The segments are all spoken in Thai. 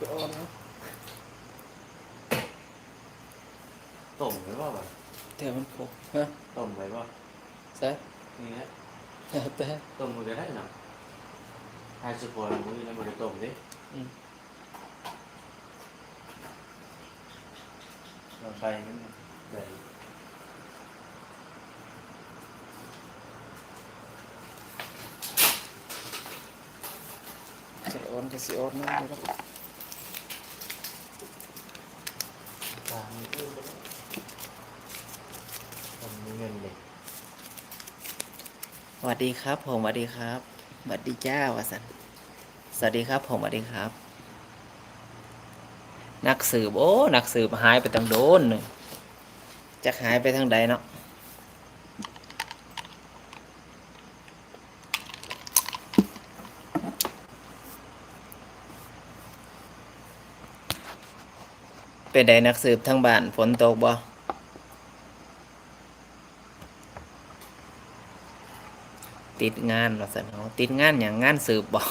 ไปออนนะต้มไว้ว่าแบบแต่มันโผล่ฮะต้มไว้ว่าใช่นี่นะแล้วแต่ต้มมือก็ได้หน่ะไฮสปอร์ตมือแล้วมันจะต้มดิอืมเราไปนั่นน่ะได้จะออนก็สิออนนะเดี๋ยวเรา ตามนี้ก็ได้ทำเงินเลย สวัสดีครับ ผมสวัสดีครับสวัสดีจ้าวสันสวัสดีครับ ผมสวัสดีครับ นักสืบโอ้นักสืบหายไปตังโดนจะหายไปทางใดเนาะเป็นใดนักสืบทั้งบ้านฝนตกบ่ ติดงานว่าสันเขาติดงานอย่างงานสืบบอก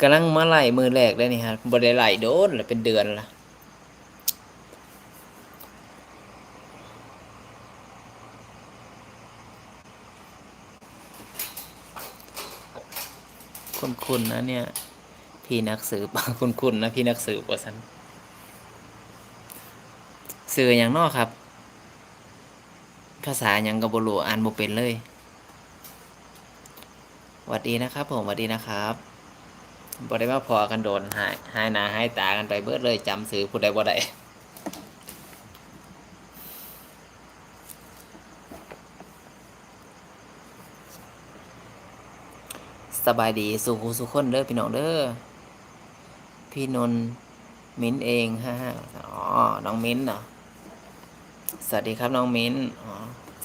กำลังมาไล่มือแรกเลยนี่ฮะบริไล่โดนล้วเป็นเดือนละคุณคุณนะเนี่ย พี่นักสืบคุณคุณนะพี่นักสืบว่าสันสื่ออย่างนอกครับ ภาษายังกับบรูอ่านบ่เป็นเลยหวัดดีนะครับ ผมหวัดดีนะครับบ่ได้มาพอกันโดนหายหายหนาหายตากันไปเบิดเลยจำสื่อผู้ใดบ่ได้สบายดีสุขุสุขคนเด้อพี่น้องเด้อพี่นนท์มิ้นเองฮ่าอ๋อน้องมิ้นเนาะสวัสดีครับน้องมิ้นอ๋อ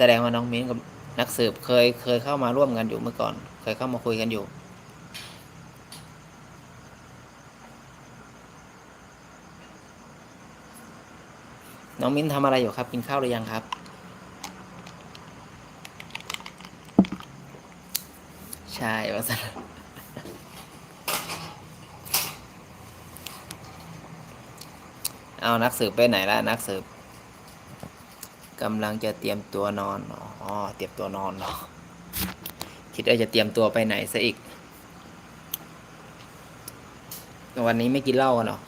แสดงว่าน้องมิ้นกับนักสืบเคยเคยเข้ามาร่วมกันอยู่เมื่อก่อน เคยเข้ามาคุยกันอยู่ น้องมิ้นทำอะไรอยู่ครับ กินข้าวหรือยังครับ ใช่ว่าสันเอานักสืบไปไหนละนักสืบ กำลังจะเตรียมตัวนอน อ๋อ เตรียมตัวนอนเนาะ คิดว่าจะเตรียมตัวไปไหนซะอีก วันนี้ไม่กินเหล้ากันเหรอ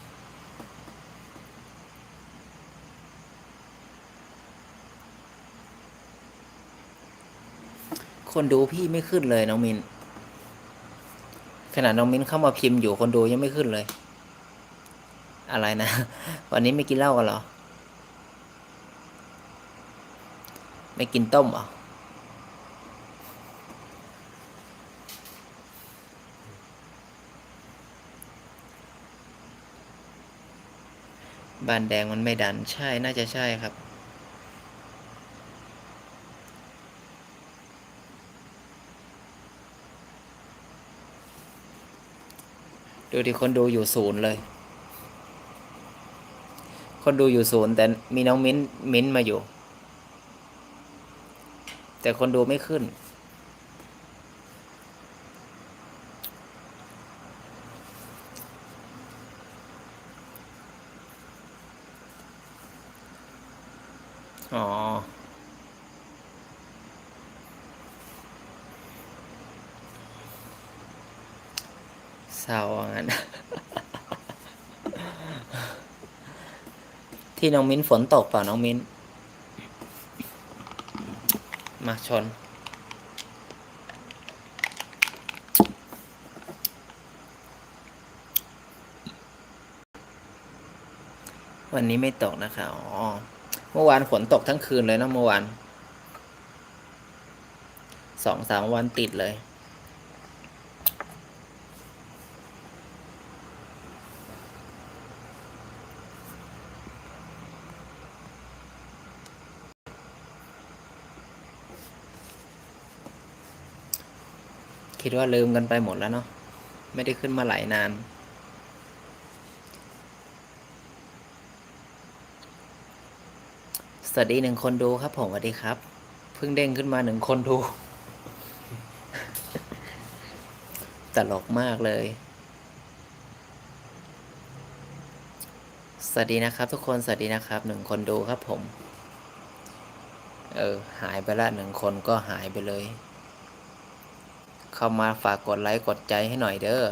คนดูพี่ไม่ขึ้นเลยน้องมิน ขนาดน้องมินเข้ามาพิมพ์อยู่คนดูยังไม่ขึ้นเลย อะไรนะ วันนี้ไม่กินเหล้ากันเหรอ ไม่กินต้มเหรอบานแดงมันไม่ดันใช่น่าจะใช่ครับดูที่คนดูอยู่ศูนย์เลย คนดูอยู่ศูนย์แต่มีน้องมิ้นมิ้นมาอยู่ แต่คนดูไม่ขึ้น อ๋อเศร้าว่างั้นที่น้องมิ้นฝนตกเปล่าน้องมิ้น มาชน วันนี้ไม่ตกนะคะอ๋อเมื่อวานฝนตกทั้งคืนเลยนะเมื่อวานสองสามวันติดเลย คิดว่าลืมกันไปหมดแล้วเนาะไม่ได้ขึ้นมาหลายนาน สวัสดีหนึ่งคนดูครับผมสวัสดีครับ เพิ่งเด้งขึ้นมาหนึ่งคนดู ตลกมากเลย สวัสดีนะครับ ทุกคนสวัสดีนะครับหนึ่งคนดูครับผม เออ หายไปละหนึ่งคนก็หายไปเลย เข้ามาฝากกดไลค์กดใจให้หน่อยเด้อ